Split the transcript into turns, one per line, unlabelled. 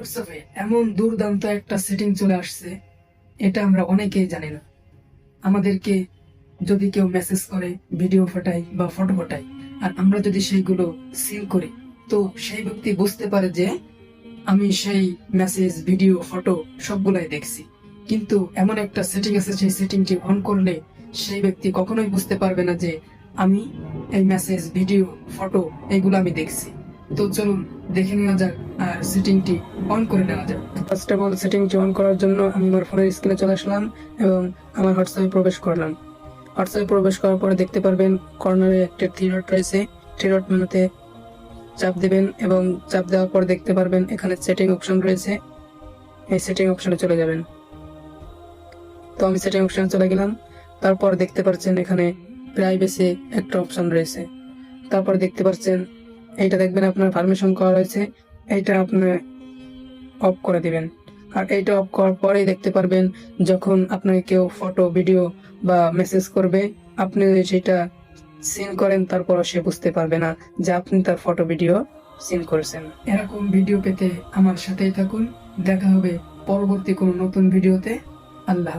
হোয়াটসঅ্যাপে এমন দুর্দান্ত একটা সেটিং চলে আসছে, এটা আমরা অনেকেই জানি না। আমাদেরকে যদি কেউ মেসেজ করে ভিডিও পাঠায় বা ফটো পাঠায়, আর আমরা যদি সেইগুলো সিল করি, তো সেই ব্যক্তি বুঝতে পারে যে আমি সেই মেসেজ ভিডিও ফটো সবগুলাই দেখছি। কিন্তু এমন একটা সেটিং আছে, সেই সেটিংটি অন করলে সেই ব্যক্তি কখনোই বুঝতে পারবে না যে আমি এই মেসেজ ভিডিও ফটো এগুলো আমি দেখছি। তো চলুন, দেখে নেওয়া যাক, আর সেটিংটি অন করে নেওয়া যাক। ফার্স্ট অফ অল সেটিংটি অন করার জন্য আমি আমার ফোনের স্ক্রিনে চলে আসলাম এবং আমার হোয়াটসঅ্যাপে প্রবেশ করলাম। হোয়াটসঅ্যাপে প্রবেশ করার পরে দেখতে পারবেন কর্নারে একটা থ্রি ডট রয়েছে। থ্রি ডট মেনুতে চাপ দেবেন এবং চাপ দেওয়ার পর দেখতে পারবেন, এখানে সেটিং অপশন রয়েছে। এই সেটিং অপশনে চলে যাবেন। তো আমি সেটিং অপশনে চলে গেলাম। তারপর দেখতে পাচ্ছেন এখানে প্রাইভেসি একটা অপশন রয়েছে। তারপর দেখতে পাচ্ছেন এইটা দেখবেন আপনার পারমিশন করা রয়েছে। এইটা আপনি অফ করে দিবেন। আর এইটা অফ করার পরেই দেখতে পারবেন যখন আপনাকে কেউ ফটো ভিডিও বা মেসেজ করবে, আপনি সেটা সিন করেন তারপর সে বুঝতে পারবে না যে আপনি তার ফটো ভিডিও সিন করেছেন। এরকম ভিডিও পেতে আমার সাথেই থাকুন। দেখা হবে পরবর্তী কোনো নতুন ভিডিওতে আল্লাহ।